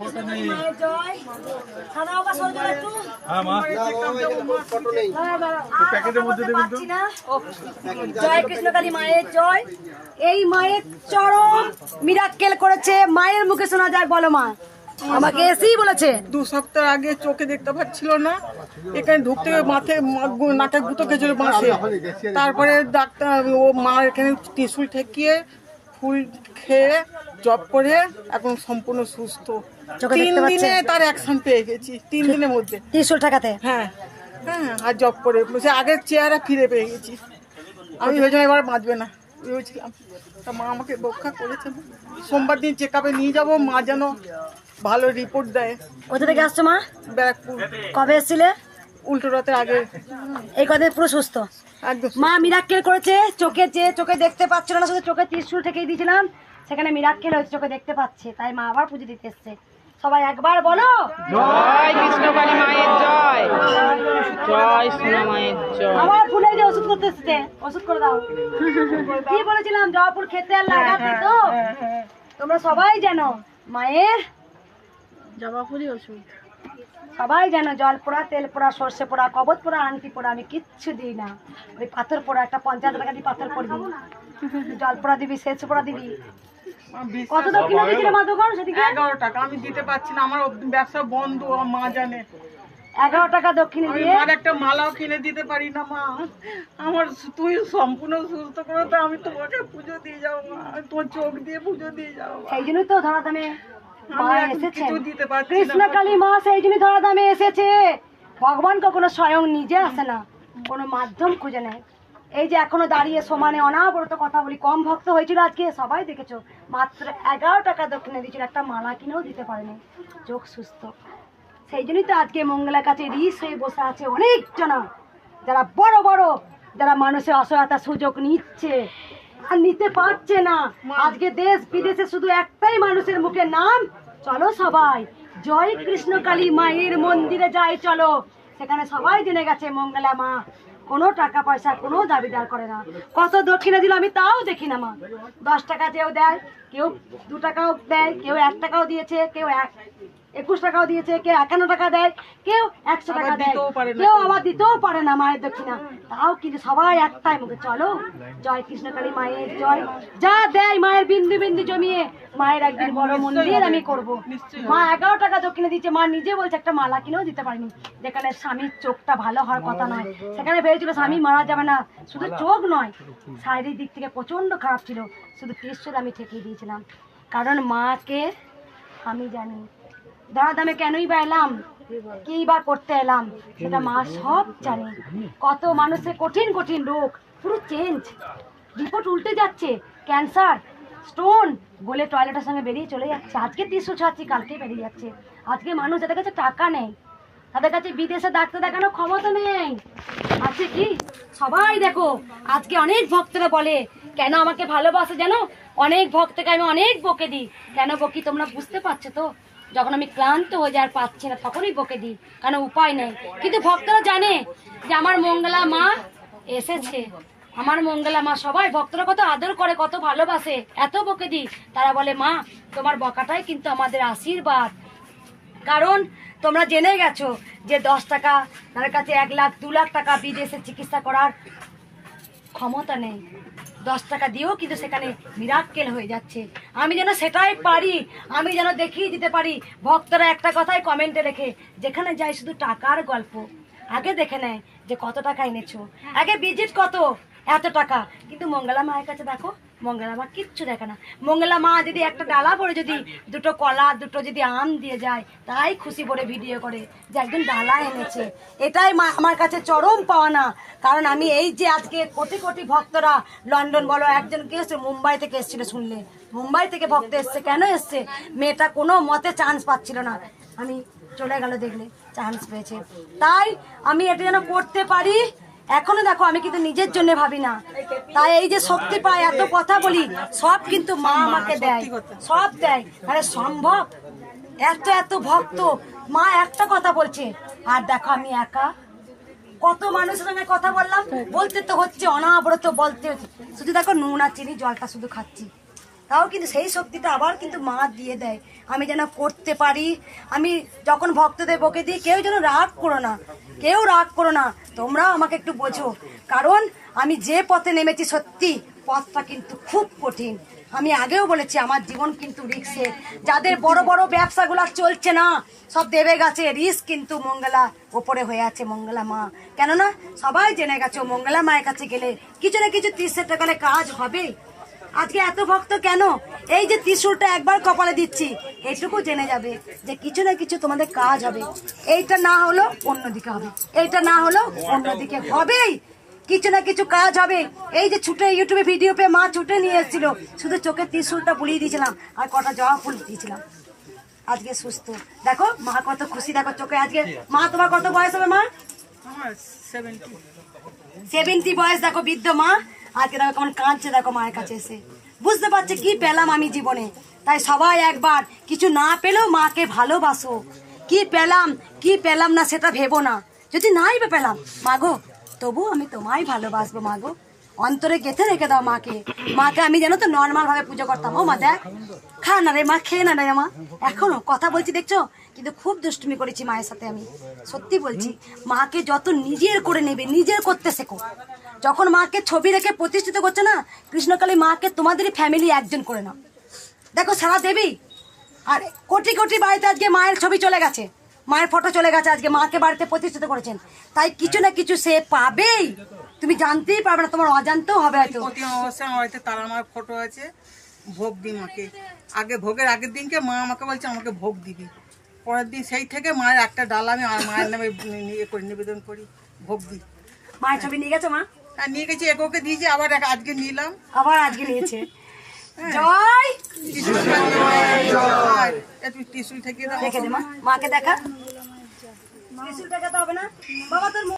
মায়ের জয় মায়ের জয় এই মায়ের মিরাক্কেল করেছে মায়ের মুখে শোনা যায় বলো মা আমাকে এসেই বলেছে দু সপ্তাহ আগে চোখে দেখতে পাচ্ছিল না। এখানে ঢুকতে মাথায় মা- গু- নাকে গুঁতো গেছিল বাঁশে। তারপরে ডাক্তার ও মা এখানে ত্রিশুল ঠেকিয়ে ফুল খেয়ে জব করে এখন সম্পূর্ণ সুস্থ। তিন দিনে তার অ্যাকশন পেয়ে গেছি তিন দিনের মধ্যে। ত্রিশুল টাকাতে? হ্যাঁ হ্যাঁ আর জব করে। সে আগের চেহারা ফিরে পেয়ে গেছি। আমি ভেবেছিলাম এবার বাঁচবে না। ভেবেছিলাম তা মা আমাকে রক্ষা করেছে। সোমবার দিন চেক আপে নিয়ে যাব মা যেন ভালো রিপোর্ট দেয়। কোথা থেকে আসছো মা? ব্যারাকপুর। কবে এসেছিলে? উল্টো রাতের আগে। এই কথা পুরো সুস্থ? একদম মা মিরাক্কেল করেছে চোখে যে চোখে দেখতে পাচ্ছিল না শুধু চোখে ত্রিশুল থেকেই দিয়েছিলাম। সেখানে মিরাক্কেল হয়েছে চোখে দেখতে পাচ্ছে। তাই মা আবার পুজো দিতে এসছে। সবাই একবার বলো। জয় কৃষ্ণকালী মায়ের জয়। জয় সোনা মায়ের জয়। আমার ফুলে যে ওষুধ করতে এসছে। ওষুধ করে দাও। কি বলেছিলাম? জবাপুর খেতে আর লাগাতে তো। তোমরা সবাই জানো মায়ের জবাফুলি ওষুধ। সবাই জানো জল পোড়া তেল পোড়া সর্ষে পোড়া কবত পোড়া আংটি পোড়া আমি কিচ্ছু দিই না। ওই পাথর পোড়া একটা পঞ্চায়েত টাকা দিয়ে পাথর পড়বি। জল পোড়া দিবি সেচ পোড়া দিবি। কত দিয়েছিল মা দোকান সেদিকে? এগারো টাকা আমি দিতে পারছি না আমার ব্যবসা বন্ধ মা জানে। এগারো টাকা দক্ষিণে দিয়ে। মার একটা মালাও কিনে দিতে পারি না মা। আমার তুই সম্পূর্ণ সুস্থ করে তো আমি তোমাকে পুজো দিয়ে যাব মা। তোমার চোখ দিয়ে পুজো দিয়ে যাব সেই জন্যই তো ধরা দামে মা এসেছে কিছু দিতে পারছি কৃষ্ণ কালী মা সেই জন্যই ধরা দামে এসেছে। ভগবান কখনো স্বয়ং নিজে আসে না কোনো মাধ্যম খুঁজে নেয়। এই যে এখনও দাঁড়িয়ে সমানে অনাবরত কথা বলি কম ভক্ত হয়েছিল আজকে সবাই দেখেছ। মাত্র এগারো টাকা দক্ষিণে দিয়েছিল একটা মালা কিনেও দিতে পারেনি। চোখ সুস্থ। সেই জন্যই তো আজকে মঙ্গলার কাছে রিস হয়ে বসে আছে অনেক জনা। যারা বড় বড় যারা মানুষের অসহায়তা সুযোগ নিচ্ছে আর নিতে পারছে না। আজকে দেশ বিদেশে শুধু একটাই মানুষের মুখে নাম। চলো সবাই জয় কৃষ্ণ কালী মায়ের মন্দিরে যাই চলো। সেখানে সবাই জেনে গেছে মঙ্গলা মা। কোনো টাকা পয়সা, কোনো দাবিদার করে না। কত দক্ষিণে দিল আমি তাও দেখি না, মা। দশ টাকা কেউ দেয়, কেউ দু টাকাও দেয়, কেউ এক টাকাও দিয়েছে, কেউ এক একুশ টাকাও দিয়েছে কেউ একান্ন টাকা দেয় কেউ একশো টাকা দেয়। কেউ আবার দিতেও পারে না মায়ের দক্ষিণা। তাও কিন্তু সবাই একটাই মুখে। চলো জয় কৃষ্ণকালী মায়ের জয়। যা দেয় মায়ের বিন্দু বিন্দু জমিয়ে মায়ের একদিন বড় মন্দির আমি করব। মা এগারো টাকা দক্ষিণে দিচ্ছে মা নিজে বলছে একটা মালা কিনেও দিতে পারিনি। যেখানে স্বামীর চোখটা ভালো হওয়ার কথা নয়। সেখানে ভেবেছিল স্বামী মারা যাবে না। শুধু চোখ নয় শারীরিক দিক থেকে প্রচণ্ড খারাপ ছিল। শুধু ত্রিশুল আমি ঠেকিয়ে দিয়েছিলাম। কারণ মাকে আমি জানি দামে কেনই বা এলাম? কি বা করতে এলাম? সেটা মা সব জানে। কত মানুষের কঠিন কঠিন রোগ, পুরো চেঞ্জ রিপোর্ট উল্টে যাচ্ছে ক্যান্সার স্টোন বলে টয়লেটের সঙ্গে বেরিয়ে চলে যাচ্ছে। আজকে তিনশো ছাড়ছি, কালকে বেরিয়ে যাচ্ছে। আজকে মানুষ যাদের কাছে টাকা নেই, তাদের কাছে বিদেশে ডাক্তার দেখানোর ক্ষমতা নেই। আছে কি? সবাই দেখো, আজকে অনেক ভক্তরা বলে, কেন আমাকে ভালোবাসে জানো? অনেক ভক্তকে আমি অনেক বকে দিই। কেন বকি তোমরা বুঝতে পারছ তো? যখন আমি ক্লান্ত হয়ে যাই আর পাচ্ছি না তখনই বকে দিই কারণ উপায় নেই? কিন্তু ভক্তরা জানে যে আমার মঙ্গলা মা এসেছে। আমার মঙ্গলা মা সবাই ভক্তরা কত আদর করে, কত ভালোবাসে। এত বকে দিই, তারা বলে, মা, তোমার বকাটাই কিন্তু আমাদের আশীর্বাদ। কারণ তোমরা জেনে গেছো যে দশ টাকা তার কাছে এক লাখ, দু লাখ টাকা বিদেশে চিকিৎসা করার ক্ষমতা নেই। দশ টাকা দিয়েও কিন্তু সেখানে মিরাক্কেল হয়ে যাচ্ছে। আমি যেন সেটাই পারি, আমি যেন দেখিয়ে দিতে পারি। ভক্তরা একটা কথাই কমেন্টে রেখে, যেখানে যাই শুধু টাকার গল্প। আগে দেখে নেয় যে কত টাকা এনেছো। আগে ভিজিট কত? এত টাকা। কিন্তু মঙ্গলা মায়ের কাছে দেখো মঙ্গলা মা কিচ্ছু দেখে না। মঙ্গলা মা যদি একটা ডালা পরে যদি দুটো কলা, দুটো যদি আম দিয়ে যায়, তাই খুশি করে ভিডিও করে যে একজন ডালা এনেছে। এটাই মা আমার কাছে চরম পাওয়া না কারণ আমি এই যে আজকে কোটি কোটি ভক্তরা লন্ডন বলো, একজন কে এসছে মুম্বাই থেকে এসেছিল শুনলে। মুম্বাই থেকে ভক্ত এসছে, কেন এসছে? মেয়েটা কোনো মতে চান্স পাচ্ছিল না। আমি চলে গেল দেখলে চান্স পেয়েছে। তাই আমি এটা যেন করতে পারি এখনও দেখো আমি কিন্তু নিজের জন্য ভাবি না। তাই এই যে শক্তি পায় এত কথা বলি সব কিন্তু মা আমাকে দেয়। সব দেয়। আরে সম্ভব? এত এত ভক্ত। মা একটা কথা বলছে আর দেখো আমি একা। কত মানুষের সঙ্গে কথা বললাম বলতে তো হচ্ছে অনাবরত বলতে হচ্ছে। শুধু দেখো নুন আর চিনি জলটা শুধু খাচ্ছি। তাও কিন্তু সেই শক্তিটা আবার কিন্তু মা দিয়ে দেয়। আমি যেন করতে পারি, আমি যখন ভক্তদের বকে দিই, কেউ যেন রাগ করো না, কেউ রাগ করো না তোমরাও আমাকে একটু বোঝো। কারণ আমি যে পথে নেমেছি সত্যি, পথটা কিন্তু খুব কঠিন। আমি আগেও বলেছি, আমার জীবন কিন্তু রিক্সে। যাদের বড় বড় ব্যবসাগুলো চলছে না, সব দেবে গেছে, রিস্ক কিন্তু মঙ্গলা ওপরে হয়ে আছে, মঙ্গলা মা। কেননা, সবাই জেনে গেছে, মঙ্গলা মায়ের কাছে গেলে কিছু না কিছু তিরিশ টাকালে কাজ হবে আজকে এত ভক্ত কেন? এই যে ত্রিশুলটা একবার কপালে দিচ্ছি। এটুকু জেনে যাবে যে কিছু না কিছু তোমাদের কাজ হবে। এইটা না হলো অন্যদিকে হবে। এইটা না হলো অন্যদিকে হবেই। কিছু না কিছু কাজ হবে। এই যে ছুটে ইউটিউবে ভিডিও পেয়ে মা ছুটে নিয়ে এসেছিল। শুধু চোখে ত্রিশুলটা বুলিয়ে দিয়েছিলাম আর কটা জবা ফুল দিয়েছিলাম। আজকে সুস্থ। দেখো মা কত খুশি। দেখো চোখে আজকে মা তোমার কত বয়স হবে মা? সেভেন্টি বয়স। দেখো বৃদ্ধ মা। আজকে দেখো কেমন কাঁদছে, দেখো মায়ের কাছে এসে। বুঝতে পারছে কি পেলাম আমি জীবনে। তাই সবাই একবার কিছু না পেলেও মাকে ভালোবাসো। কি পেলাম কি পেলাম না সেটা ভেবো না। যদি নাই বা পেলাম মাগো তবু আমি তোমায় ভালোবাসবো মাগো অন্তরে গেঁথে রেখে দাও মাকে। মাকে আমি যেন তো নর্মাল ভাবে পুজো করতাম। ও মা, দেখ। খা না রে মা, খেয়ে না রে মা। এখনও কথা বলছি, দেখছ? কিন্তু খুব দুষ্টুমি করেছি মায়ের সাথে আমি। সত্যি বলছি, মাকে যত নিজের করে নেবে, নিজের করতে শেখো। যখন মাকে ছবি রেখে প্রতিষ্ঠিত করছে না, কৃষ্ণকালী মাকে তোমাদেরই ফ্যামিলি একজন করে নাও। দেখো সারা দেবী, আর কোটি কোটি বাড়িতে আজকে মায়ের ছবি চলে গেছে। মায়ের ফটো চলে গেছে আজকে, মাকে বাড়িতে প্রতিষ্ঠিত করেছেন। তাই কিছু না কিছু সে পাবেই। তুমি জানতেই পারবে না তোমার অজান্তেও হবে হয়তো। প্রতি অমাবস্যা আমার বাড়িতে তারা মার ফটো আছে ভোগ দিই মাকে। আগে ভোগের আগের দিনকে মা আমাকে বলছে আমাকে ভোগ দিবি। পরের দিন সেই থেকে মায়ের একটা ডাল আমি আর মায়ের নামে নিয়ে করি নিবেদন করি ভোগ দিই। মায়ের ছবি নিয়ে গেছো মা? আর নিয়ে গেছি এগোকে দিয়েছি আবার আজকে নিলাম। আবার আজকে নিয়েছে। জয়! একটু টিসুল থেকে মাকে দেখা। ত্রিশুলটা খেতে হবে না। বাবা তোর